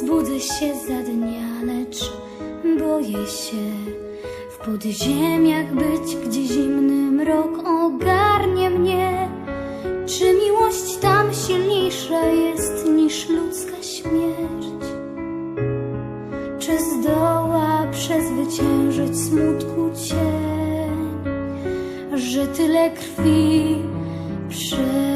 zbudzę się za dnia, lecz boję się w podziemiach być, gdzie zimny mrok ogarnie mnie. Czy miłość tam silniejsza jest niż ludzka śmierć? Czy zdoła przezwyciężyć smutku cień, że tyle krwi przelano?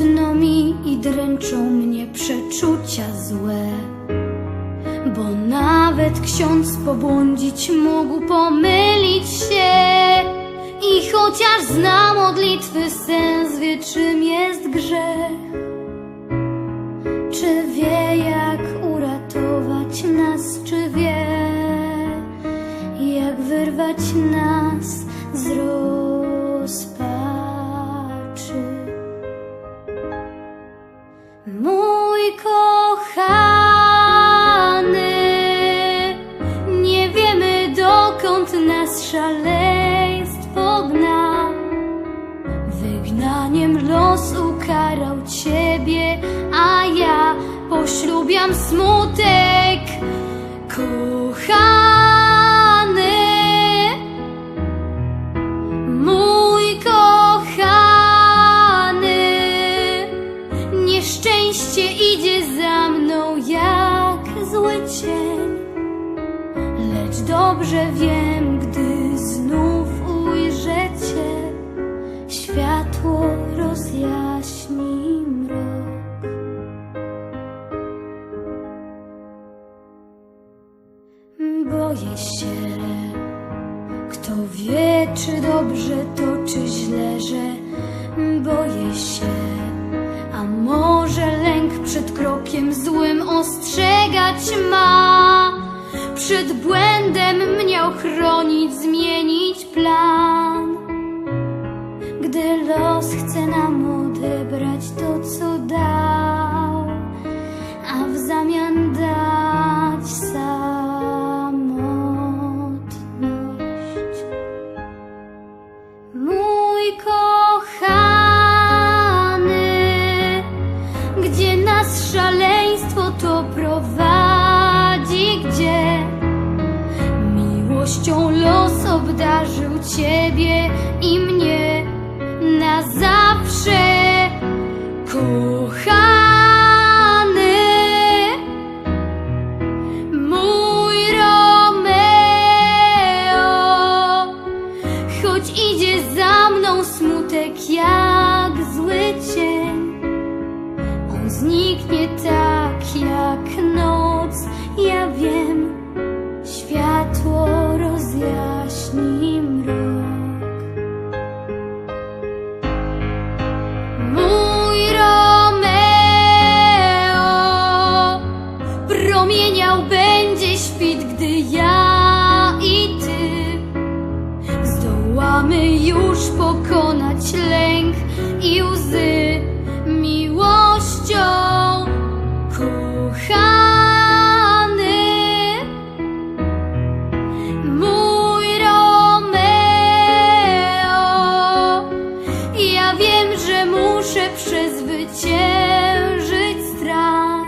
Smutno mi i dręczą mnie przeczucia złe. Bo nawet ksiądz pobłądzić mógł pomylić się I chociaż zna modlitwy sens, wie czym jest grzech Czy wie jak uratować nas, czy wie Jak wyrwać nas z rozpaczy nas szaleństwo gna. Wygnaniem los ukarał ciebie, a ja poślubiam smutek. Kochany, mój kochany. Nieszczęście idzie za mną jak zły cień Lecz dobrze wiem, rozjaśni mrok Boję się kto wie, czy dobrze to, czy źle, że boję się. A może lęk przed krokiem złym ostrzegać ma? Przed błędem mnie ochronić, los chce nam odebrać to, co dał, a w zamian dać samotność. Mój kochany, gdzie nas szaleństwo to prowadzi, gdzie miłością los obdarzył ciebie i mnie na zawsze, kochany. już pokonać lęk i łzy miłością. Kochany, mój Romeo, ja wiem, że muszę przezwyciężyć strach.